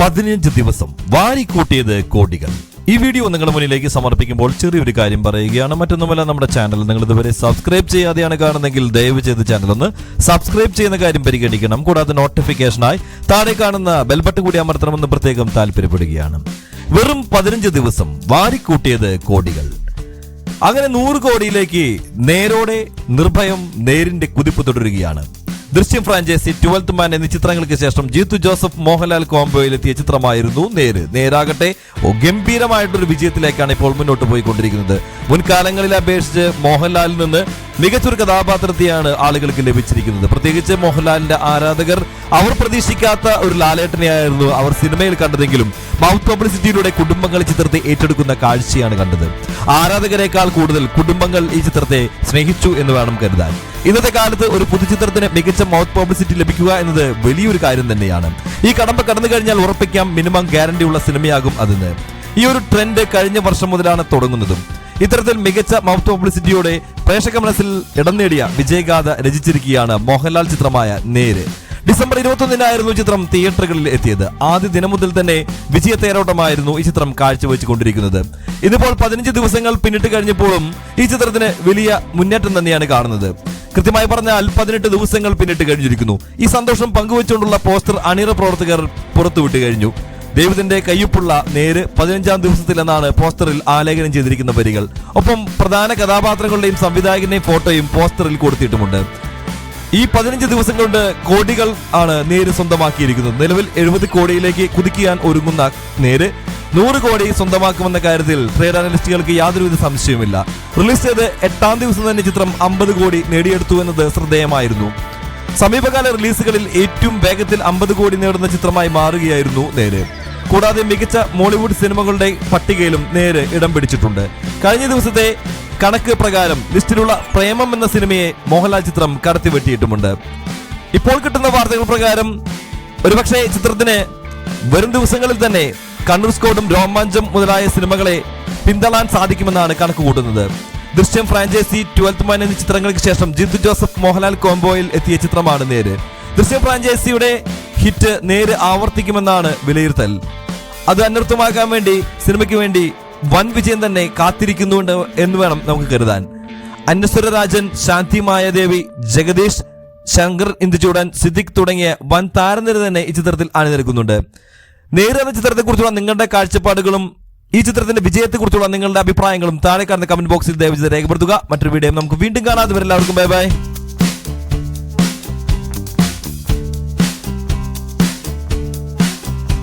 പതിനഞ്ച് ദിവസം വാരിക്കൂട്ടിയത് കോടികൾ. ഈ വീഡിയോ നിങ്ങളുടെ മുന്നിലേക്ക് സമർപ്പിക്കുമ്പോൾ ചെറിയൊരു കാര്യം പറയുകയാണ്. മറ്റൊന്നുമല്ല നമ്മുടെ ചാനൽ നിങ്ങൾ ഇതുവരെ സബ്സ്ക്രൈബ് ചെയ്യാതെയാണ് കാണുന്നതെങ്കിൽ ദയവ് ചെയ്ത് ചാനൽ ഒന്ന് സബ്സ്ക്രൈബ് ചെയ്യുന്ന കാര്യം പരിഗണിക്കണം. കൂടാതെ നോട്ടിഫിക്കേഷനായി താഴെ കാണുന്ന ബെൽബട്ടൺ കൂടി അമർത്തണമെന്ന് പ്രത്യേകം താല്പര്യപ്പെടുകയാണ്. വെറും പതിനഞ്ച് ദിവസം വാരിക്കൂട്ടിയത് കോടികൾ. അങ്ങനെ നൂറ് കോടിയിലേക്ക് നേരോടെ നിർഭയം നേരിന്റെ കുതിപ്പ് തുടരുകയാണ്. ദൃശ്യം ഫ്രാഞ്ചൈസി ട്വൽത്ത് മാൻ എന്നീ ചിത്രങ്ങൾക്ക് ശേഷം ജീത്തു ജോസഫ് മോഹൻലാൽ കോംബോയിൽ എത്തിയ ചിത്രമായിരുന്നു നേര്. നേരാകട്ടെ ഗംഭീരമായിട്ടൊരു വിജയത്തിലേക്കാണ് ഇപ്പോൾ മുന്നോട്ട് പോയിക്കൊണ്ടിരിക്കുന്നത്. മുൻകാലങ്ങളിൽ അപേക്ഷിച്ച് മോഹൻലാലിൽ നിന്ന് മികച്ചൊരു കഥാപാത്രത്തെയാണ് ആളുകൾക്ക് ലഭിച്ചിരിക്കുന്നത്. പ്രത്യേകിച്ച് മോഹൻലാലിന്റെ ആരാധകർ അവർ പ്രതീക്ഷിക്കാത്ത ഒരു ലാലേട്ടനെയായിരുന്നു അവർ സിനിമയിൽ കണ്ടതെങ്കിലും മൗത്ത് പബ്ലിസിറ്റിയിലൂടെ കുടുംബങ്ങൾ ചിത്രത്തെ ഏറ്റെടുക്കുന്ന കാഴ്ചയാണ് കണ്ടത്. ആരാധകരെക്കാൾ കൂടുതൽ കുടുംബങ്ങൾ ഈ ചിത്രത്തെ സ്നേഹിച്ചു എന്ന് വേണം കരുതാൻ. ഇന്നത്തെ കാലത്ത് ഒരു പുതുചിത്രത്തിന് മികച്ച മൗത്ത് പബ്ലിസിറ്റി ലഭിക്കുക എന്നത് വലിയൊരു കാര്യം തന്നെയാണ്. ഈ കടമ്പ കടന്നു കഴിഞ്ഞാൽ ഉറപ്പിക്കാം മിനിമം ഗ്യാരണ്ടി ഉള്ള സിനിമയാകും അതിന്. ഈ ഒരു ട്രെൻഡ് കഴിഞ്ഞ വർഷം മുതലാണ് തുടങ്ങുന്നതും. ഇത്തരത്തിൽ മികച്ച മൗത്ത് പബ്ലിസിറ്റിയോടെ പ്രേക്ഷക മനസ്സിൽ ഇടം നേടിയ വിജയഗാഥ രചിച്ചിരിക്കുകയാണ് മോഹൻലാൽ ചിത്രമായ നേര്. ഡിസംബർ ഇരുപത്തൊന്നിനായിരുന്നു ചിത്രം തിയേറ്ററുകളിൽ എത്തിയത്. ആദ്യ ദിനം മുതൽ തന്നെ വിജയത്തേരോട്ടമായിരുന്നു ഈ ചിത്രം കാഴ്ചവെച്ചുകൊണ്ടിരിക്കുന്നത്. ഇതിപ്പോൾ പതിനഞ്ച് ദിവസങ്ങൾ പിന്നിട്ട് കഴിഞ്ഞപ്പോഴും ഈ ചിത്രത്തിന് വലിയ മുന്നേറ്റം തന്നെയാണ് കാണുന്നത്. കൃത്യമായി പറഞ്ഞാൽ പതിനെട്ട് ദിവസങ്ങൾ പിന്നിട്ട് കഴിഞ്ഞിരിക്കുന്നു. ഈ സന്തോഷം പങ്കുവെച്ചുകൊണ്ടുള്ള പോസ്റ്റർ അണിയറ പ്രവർത്തകർ പുറത്തുവിട്ട് കഴിഞ്ഞു. ദൈവത്തിന്റെ കയ്യൊപ്പുള്ള നേര് പതിനഞ്ചാം ദിവസത്തിലെന്നാണ് പോസ്റ്ററിൽ ആലേഖനം ചെയ്തിരിക്കുന്ന വരികൾ. ഒപ്പം പ്രധാന കഥാപാത്രങ്ങളുടെയും സംവിധായകന്റെയും ഫോട്ടോയും പോസ്റ്ററിൽ കൊടുത്തിട്ടുമുണ്ട്. ഈ പതിനഞ്ച് ദിവസം കൊണ്ട് കോടികൾ ആണ് നേര് സ്വന്തമാക്കിയിരിക്കുന്നത്. നിലവിൽ എഴുപത് കോടിയിലേക്ക് കുതിക്കാൻ ഒരുങ്ങുന്ന നേര് നൂറ് കോടി സ്വന്തമാക്കുമെന്ന കാര്യത്തിൽ ട്രേഡ് അനലിസ്റ്റുകൾക്ക് യാതൊരുവിധ സംശയവുമില്ല. റിലീസ് ചെയ്ത് എട്ടാം ദിവസം തന്നെ ചിത്രം അമ്പത് കോടി നേടിയെടുത്തു എന്നത് ശ്രദ്ധേയമായിരുന്നു. സമീപകാല റിലീസുകളിൽ ഏറ്റവും വേഗത്തിൽ അമ്പത് കോടി നേടുന്ന ചിത്രമായി മാറുകയായിരുന്നു നേര്. കൂടാതെ മികച്ച മോളിവുഡ് സിനിമകളുടെ പട്ടികയിലും നേരെ ഇടം പിടിച്ചിട്ടുണ്ട്. കഴിഞ്ഞ ദിവസത്തെ കണക്ക് പ്രകാരം ലിസ്റ്റിലുള്ള പ്രേമം എന്ന സിനിമയെ മോഹൻലാൽ ചിത്രം കടത്തിവെട്ടിയിട്ടുമുണ്ട്. ഇപ്പോൾ കിട്ടുന്ന വാർത്തകൾ പ്രകാരം ഒരുപക്ഷെ ചിത്രത്തിന് വരും ദിവസങ്ങളിൽ തന്നെ കണ്ണൂർ സ്കോഡും രോമാഞ്ചം മുതലായ സിനിമകളെ പിന്തള്ളാൻ സാധിക്കുമെന്നാണ് കണക്ക് കൂട്ടുന്നത്. ദൃശ്യം ഫ്രാഞ്ചൈസി ട്വൽത്ത് മാൻ എന്നീ ചിത്രങ്ങൾക്ക് ശേഷം ജിത്തു ജോസഫ് മോഹൻലാൽ കോംബോയിൽ എത്തിയ ചിത്രമാണ് നേര്. ദൃശ്യം ഫ്രാഞ്ചൈസിയുടെ ഹിറ്റ് നേരെ ആവർത്തിക്കുമെന്നാണ് വിലയിരുത്തൽ. അത് അനർത്ഥമാക്കാൻ വേണ്ടി സിനിമയ്ക്ക് വേണ്ടി വൻ വിജയം തന്നെ കാത്തിരിക്കുന്നുണ്ട് എന്ന് വേണം നമുക്ക് കരുതാൻ. അന്നസ്വര രാജൻ ശാന്തി മായാദേവി ജഗദീഷ് ശങ്കർ ഇന്ദുചൂടൻ സിദ്ദിഖ് തുടങ്ങിയ വൻ താരനിര തന്നെ ഈ ചിത്രത്തിൽ അണിനിരക്കുന്നുണ്ട്. നേരെ എന്ന ചിത്രത്തെക്കുറിച്ചുള്ള നിങ്ങളുടെ കാഴ്ചപ്പാടുകളും ഈ ചിത്രത്തിന്റെ വിജയത്തെക്കുറിച്ചുള്ള നിങ്ങളുടെ അഭിപ്രായങ്ങളും താഴെ കാണുന്ന കമന്റ് ബോക്സിൽ ദയവ് രേഖപ്പെടുത്തുക. മറ്റൊരു വീഡിയോ നമുക്ക് വീണ്ടും കാണാതെ എല്ലാവർക്കും ബൈ ബൈ